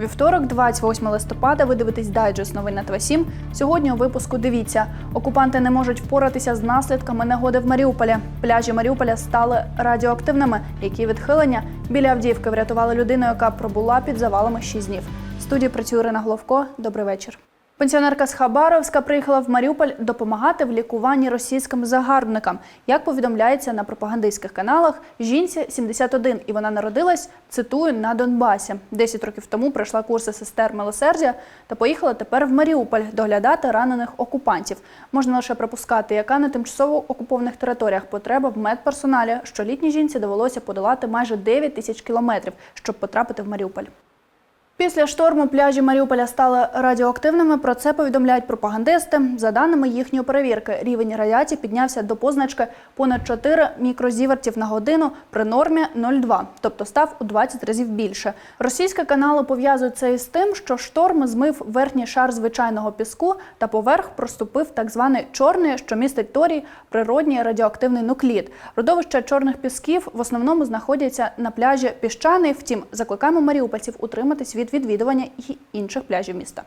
Вівторок, 28 листопада, ви дивитесь дайджест новин на ТВ 7 Сьогодні у випуску дивіться, окупанти не можуть впоратися з наслідками негоди в Маріуполі. Пляжі Маріуполя стали радіоактивними. Які відхилення біля Авдіївки врятували людину, яка пробула під завалами 6 днів. В студії працює Ірина Головко. Добрий вечір. Пенсіонерка з Хабаровська приїхала в Маріуполь допомагати в лікуванні російським загарбникам. Як повідомляється на пропагандистських каналах, жінці 71, і вона народилась, цитую, на Донбасі. 10 років тому пройшла курси сестер милосердя та поїхала тепер в Маріуполь доглядати ранених окупантів. Можна лише припускати, яка на тимчасово окупованих територіях потреба в медперсоналі, що літній жінці довелося подолати майже 9 тисяч кілометрів, щоб потрапити в Маріуполь. Після шторму пляжі Маріуполя стали радіоактивними. Про це повідомляють пропагандисти. За даними їхньої перевірки, рівень радіації піднявся до позначки понад 4 мікрозівертів на годину при нормі 0,2, тобто став у 20 разів більше. Російські канали пов'язують це із тим, що шторм змив верхній шар звичайного піску та поверх проступив так званий чорний, що містить торій, природній радіоактивний нуклід. Родовища чорних пісків в основному знаходяться на пляжі Піщаний. Втім, закликаємо маріупольців утриматись від відвідування і інших пляжів міста.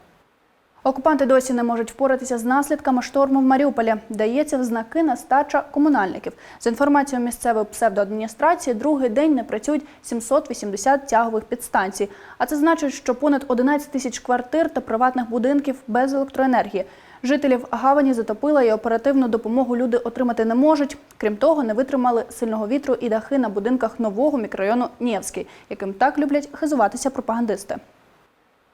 Окупанти досі не можуть впоратися з наслідками шторму в Маріуполі. Дається в знаки нестача комунальників. За інформацією місцевої псевдоадміністрації, другий день не працюють 780 тягових підстанцій. А це значить, що понад 11 тисяч квартир та приватних будинків без електроенергії. Жителів Гавані затопила і оперативну допомогу люди отримати не можуть. Крім того, не витримали сильного вітру і дахи на будинках нового мікрорайону Нєвський, яким так люблять хизуватися пропагандисти.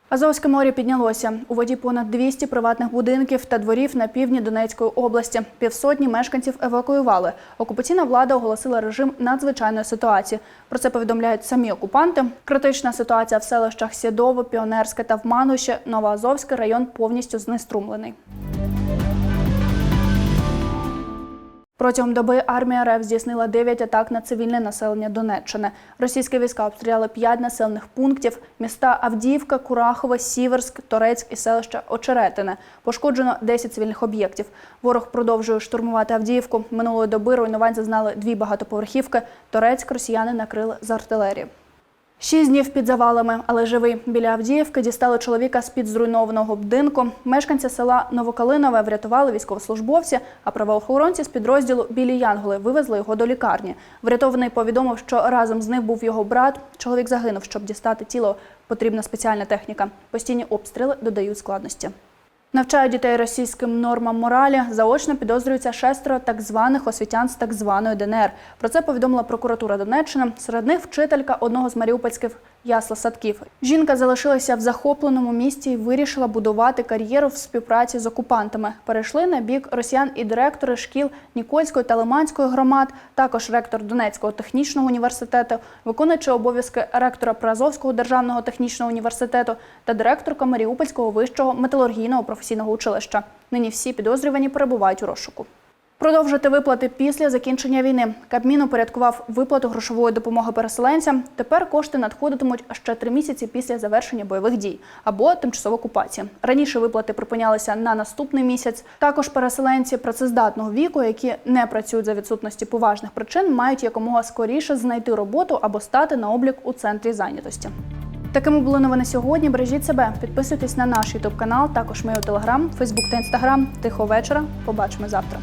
Азовське море піднялося. У воді понад 200 приватних будинків та дворів на півдні Донецької області. Півсотні мешканців евакуювали. Окупаційна влада оголосила режим надзвичайної ситуації. Про це повідомляють самі окупанти. Критична ситуація в селищах Сідово, Піонерське та Вмануще. Новоазовський район повністю знеструмлений. Протягом доби армія РФ здійснила 9 атак на цивільне населення Донеччини. Російські війська обстріляли 5 населених пунктів: міста Авдіївка, Курахове, Сіверськ, Торецьк і селище Очеретине. Пошкоджено 10 цивільних об'єктів. Ворог продовжує штурмувати Авдіївку. Минулої доби руйнувань зазнали дві багатоповерхівки. Торецьк росіяни накрили з артилерії. Шість днів під завалами, але живий. Біля Авдіївки дістали чоловіка з-під зруйнованого будинку. Мешканці села Новокалинове врятували військовослужбовці, а правоохоронці з підрозділу Білі Янголи вивезли його до лікарні. Врятований повідомив, що разом з ним був його брат. Чоловік загинув. Щоб дістати тіло, потрібна спеціальна техніка. Постійні обстріли додають складності. Навчають дітей російським нормам моралі. Заочно підозрюються шестеро так званих освітян з так званої ДНР. Про це повідомила прокуратура Донеччини. Серед них вчителька одного з маріупольських ясла-садків. Жінка залишилася в захопленому місті і вирішила будувати кар'єру в співпраці з окупантами. Перейшли на бік росіян і директори шкіл Нікольської та Лиманської громад, також ректор Донецького технічного університету, виконуючи обов'язки ректора Приазовського державного технічного університету та директорка Маріупольського вищого металургійного професійного училища. Нині всі підозрювані перебувають у розшуку. Продовжити виплати після закінчення війни. Кабмін упорядкував виплату грошової допомоги переселенцям. Тепер кошти надходитимуть ще три місяці після завершення бойових дій або тимчасової окупації. Раніше виплати припинялися на наступний місяць. Також переселенці працездатного віку, які не працюють за відсутності поважних причин, мають якомога скоріше знайти роботу або стати на облік у центрі зайнятості. Такими були новини сьогодні. Бережіть себе, підписуйтесь на наш ютуб канал, також ми у телеграм, фейсбук та інстаграм. Тихого вечора. Побачимо завтра.